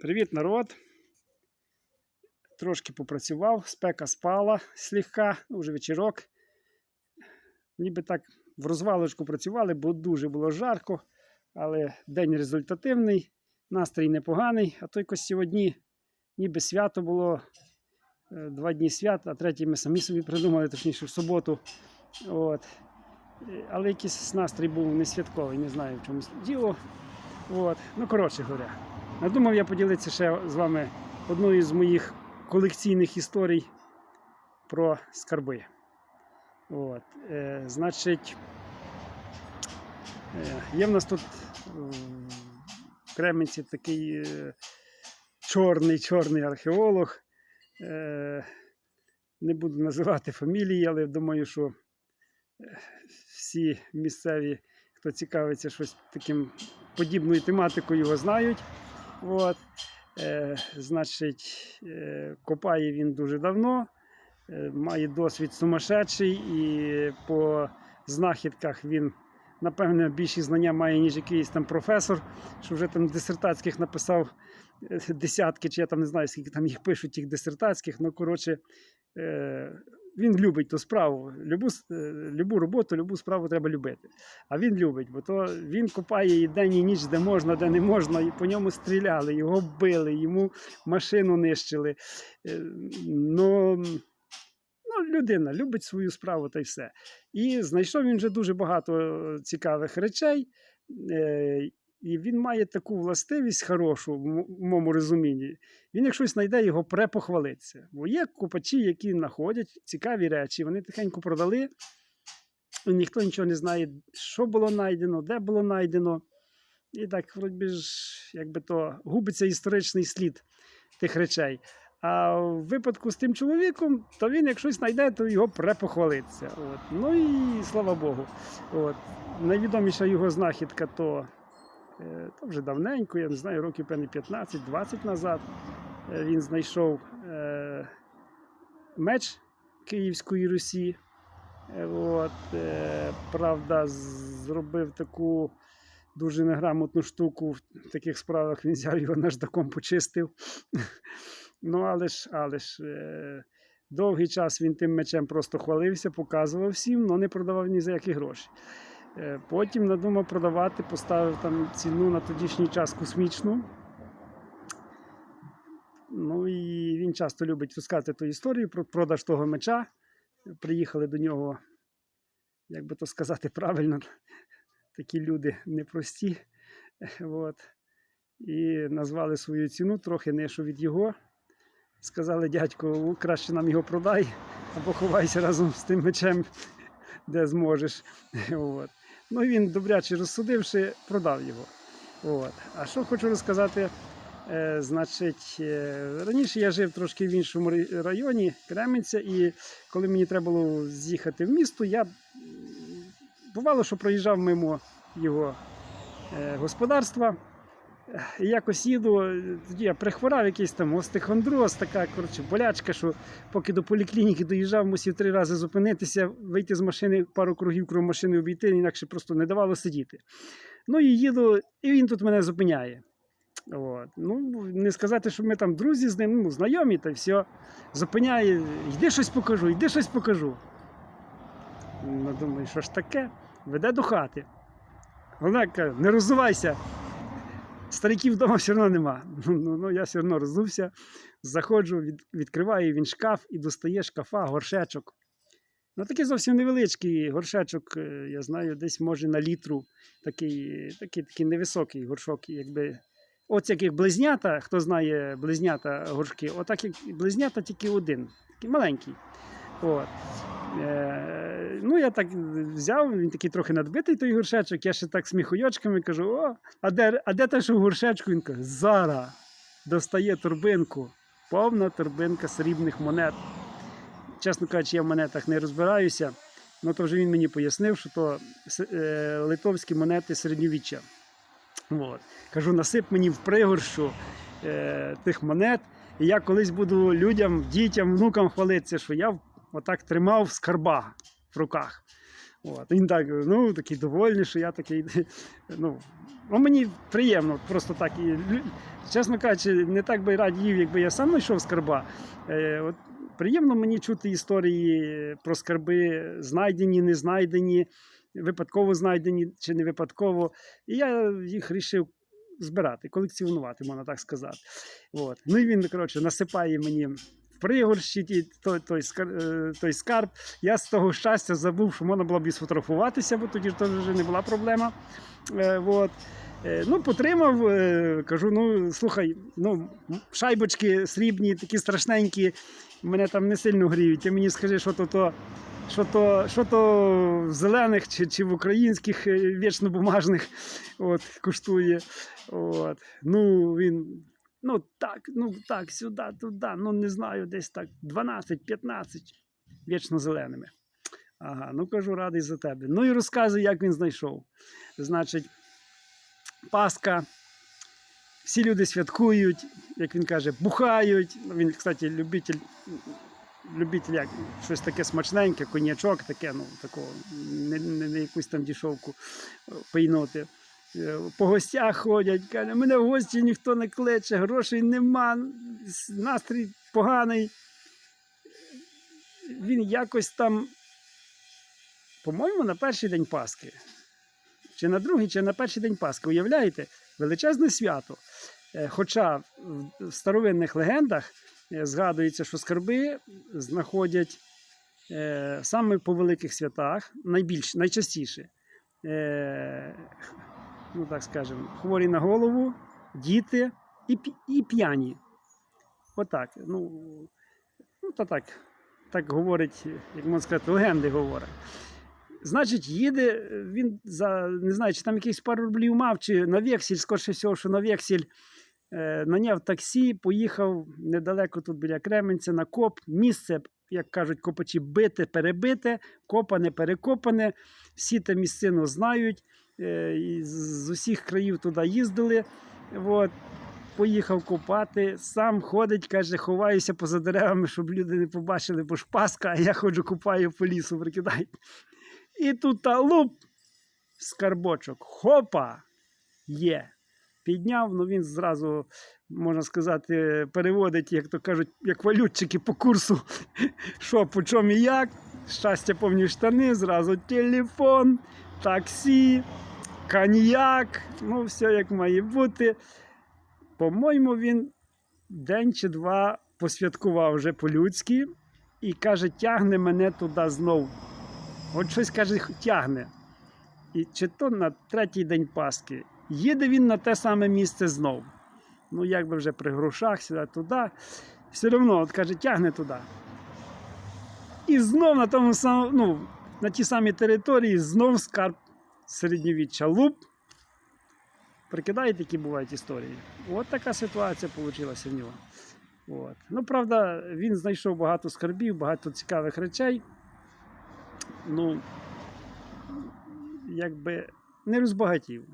Привіт, народ. Трошки попрацював, спека спала слегка, ну, вже вечірок. Ніби так в розвалочку працювали, бо дуже було жарко, але день результативний, настрій непоганий. А то якось сьогодні ніби свято було, е, два дні свят, а третій ми самі собі придумали, точніше в суботу. От. Але якийсь настрій був не святковий, не знаю в чому діло. От. Ну, коротше говоря. Надумав я поділитися ще з вами одною з моїх колекційних історій про скарби. От. Е, значить, е, є в нас тут в Кременці такий е, чорний чорний археолог. Е, не буду називати фамілії, але думаю, що е, всі місцеві, хто цікавиться щось таким подібною тематикою, його знають. От. Е, значить, е, копає він дуже давно, е, має досвід сумасшедший, і по знахідках він, напевне, більші знання має, ніж якийсь там професор, що вже там дисертатських написав е, десятки, чи я там не знаю, скільки там їх пишуть, тих дисертатських. Ну, коротше, е, він любить ту справу. Любу, е, любу роботу, любу справу треба любити. А він любить, бо то він копає і день і ніч, де можна, де не можна, і по ньому стріляли, його били, йому машину нищили. Е, Ну, ну, людина любить свою справу та й все. І знайшов він вже дуже багато е, цікавих речей. І він має таку властивість хорошу в моєму розумінні. Він, як знайде, його препохвалиться. Бо є копачі, які знаходять цікаві речі, вони тихенько продали, і ніхто нічого не знає, що було знайдено, де було знайдено. І так, вроді ж, якби то губиться історичний слід тих речей. А в випадку з тим чоловіком, то він, як знайде, то його препохвалиться. От. Ну і слава Богу. От. Найвідоміша його знахідка то, е, то вже давненько, я не знаю, років певне 15-20 назад. Е, Він знайшов е, меч Київської Русі. От, правда, зробив таку дуже неграмотну штуку в таких справах. Він взяв його наждаком почистив. Ну, але ж, але ж довгий час він тим мечем просто хвалився, показував всім, але не продавав ні за які гроші. Е, потім надумав продавати, поставив там ціну на тодішній час космічну. Ну і він часто любить розказати ту історію про продаж того меча. Приїхали до нього, як би то сказати правильно, такі люди непрості. От. І назвали свою ціну трохи нижчу від його. Сказали, дядько, краще нам його продай, або ховайся разом з тим мечем, де зможеш. От. Ну він, добряче розсудивши, продав його. От. А що хочу розказати? Е, значить, е, раніше я жив трошки в іншому районі Кременця, і коли мені треба було з'їхати в місто, я бувало, що проїжджав мимо його е, господарства. Якось їду, тоді я прихворав якийсь там остехондроз, така коротше, болячка, що поки до поліклініки доїжджав, мусив три рази зупинитися, вийти з машини, пару кругів крім машини обійти, інакше просто не давало сидіти. Ну і їду, і він тут мене зупиняє. От. Ну, не сказати, що ми там друзі з ним, ну, знайомі, та все. Зупиняє, йди щось покажу, йди щось покажу. Ну, думаю, що ж таке? Веде до хати. Вона каже, не роззувайся. Стариків вдома все одно нема. Ну, ну, ну, я все одно роззувся, заходжу, від, відкриваю він шкаф і достає шкафа горшечок. Ну, такий зовсім невеличкий горшечок, е, я знаю, десь може на літру. Такий, такий, такий невисокий горшок, якби. От як їх близнята, хто знає близнята горшки, отак як близнята тільки один, такий маленький. От. Е, ну, я так взяв, він такий трохи надбитий той горшечок, я ще так сміхуйочками кажу: о, а де, а де те, що горшечку? Він каже, зараз достає торбинку, повна торбинка срібних монет. Чесно кажучи, я в монетах не розбираюся, ну то вже він мені пояснив, що то е, литовські монети середньовіччя. От. Кажу, насип мені в пригорщу е, тих монет, і я колись буду людям, дітям, внукам хвалитися, що я отак тримав скарба в руках. От. Він так, ну, такий довольний, що я такий. Ну, ну, мені приємно, просто так. І, чесно кажучи, не так би радів, якби я сам знайшов скарба. Е, от, приємно мені чути історії про скарби, знайдені, не знайдені, випадково знайдені чи не випадково. І я їх вирішив збирати, колекціонувати, можна так сказати. От. Ну і він, коротше, насипає мені в пригорщі той, той, е, той скарб. Я з того щастя забув, що можна було б і сфотографуватися, бо тоді теж вже не була проблема. Е, от. Е, Ну, потримав, кажу: ну слухай, ну, шайбочки срібні, такі страшненькі, мене там не сильно гріють. Ти мені скажи, що то, то, що то, що то в зелених чи, чи в українських вічно-бумажних от, коштує. От. Ну, він. Ну так, ну так, сюди, туди, ну не знаю, десь так 12-15 вічно зеленими. Ага, ну кажу, радий за тебе. Ну і розказуй, як він знайшов. Значить, Пасха. Всі люди святкують, як він каже, бухають. Ну, Він, кстати, любитель, любитель як, щось таке смачненьке, коньячок, таке, ну, такого, не, не, не якусь там дішовку е, пийноти. По гостях ходять, каже, мене в гості ніхто не кличе, грошей нема, настрій поганий. Він якось там, по-моєму, на перший день Пасхи чи на другий, чи на перший день Пасхи. Уявляєте, величезне свято. Е, Хоча в- в старовинних легендах е, згадується, що скарби знаходять е, саме по великих святах, найбільш, найчастіше. Ну так скажемо, хворі на голову, діти і, і п'яні. Отак. Ну, ну та так, так говорить, як можна сказати, легенди говорять. Значить, їде він за не знаю, чи там якихось пару рублів мав, чи на вексель, скорше всього, що на вексель е, наняв таксі, поїхав недалеко тут біля Кременця на коп. Місце, як кажуть, копачі бите, перебите, копане, перекопане. Всі те місцину знають. Е, з- усіх країв туди їздили. От. Поїхав копати, сам ходить, каже, ховаюся поза деревами, щоб люди не побачили, бо ж Пасха, а я ходжу, купаю по лісу, прикидайте. І тут та луп, скарбочок. Хопа! Є. Підняв, ну він зразу, можна сказати, переводить, як то кажуть, як валютчики по курсу. Що, по чому і як. Щастя, повні штани, зразу телефон, таксі, коньяк. Ну, все як має бути. По-моєму, він день чи два посвяткував вже по-людськи і каже, тягне мене туди знов. От щось каже, тягне. І чи то на третій день Пасхи. Їде він на те саме місце знов. Ну, якби вже при грошах, сюди туди. Все одно, от каже, тягне туди. І знов на тому самому, ну, на тій самій території знов скарб середньовіччя луп. Прикидаєте, які бувають історії. От така ситуація вийшла в нього. От. Ну, правда, він знайшов багато скарбів, багато цікавих речей. Ну, якби не розбагатів.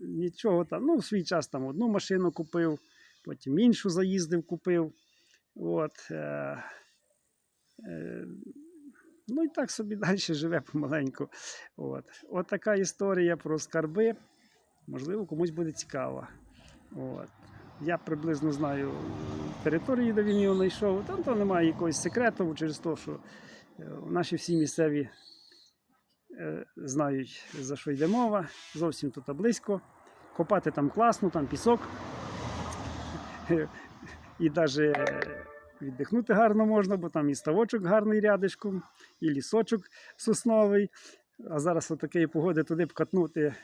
Нічого там. Ну, в свій час там одну машину купив, потім іншу заїздив, купив. От, е, е, ну і так собі далі живе помаленьку. От. От така історія про скарби. Можливо, комусь буде цікаво. От. Я приблизно знаю територію, де він його знайшов. Там то немає якогось секрету через те, що е, наші всі місцеві е, знають, за що йде мова. Зовсім тут близько. Копати там класно, там пісок. І навіть віддихнути гарно можна, бо там і ставочок гарний рядишком, і лісочок сосновий. А зараз от такої погоди туди б катнути,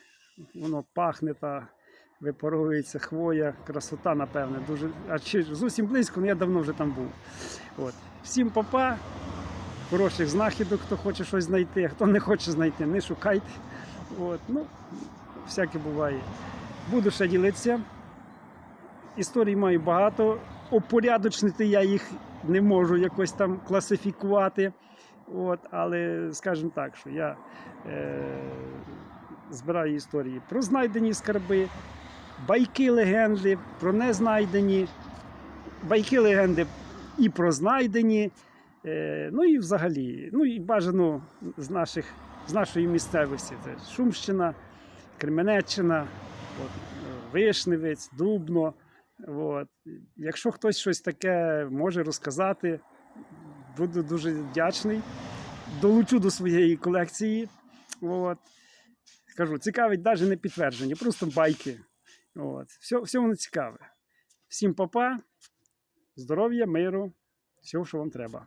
воно пахне та випаровується хвоя, красота, напевне. Дуже... А чи зовсім близько, але я давно вже там був. От. Всім папа, хороших знахідок, хто хоче щось знайти, а хто не хоче знайти, не шукайте. От. Ну, всяке буває. Буду ще ділитися. Історій маю багато. Опорядочнити я їх не можу якось там класифікувати. От, але скажімо так, що я е, збираю історії про знайдені скарби, байки легенди, про незнайдені, байки легенди і про знайдені. Е, ну і взагалі, ну і бажано з наших з нашої місцевості. Це Шумщина, Кременеччина, от, Вишневець, Дубно. От. Якщо хтось щось таке може розказати, буду дуже вдячний. Долучу до своєї колекції. От. Кажу, цікавить навіть не підтвердження, просто байки. От. Все, все воно цікаве. Всім папа, здоров'я, миру, всього, що вам треба.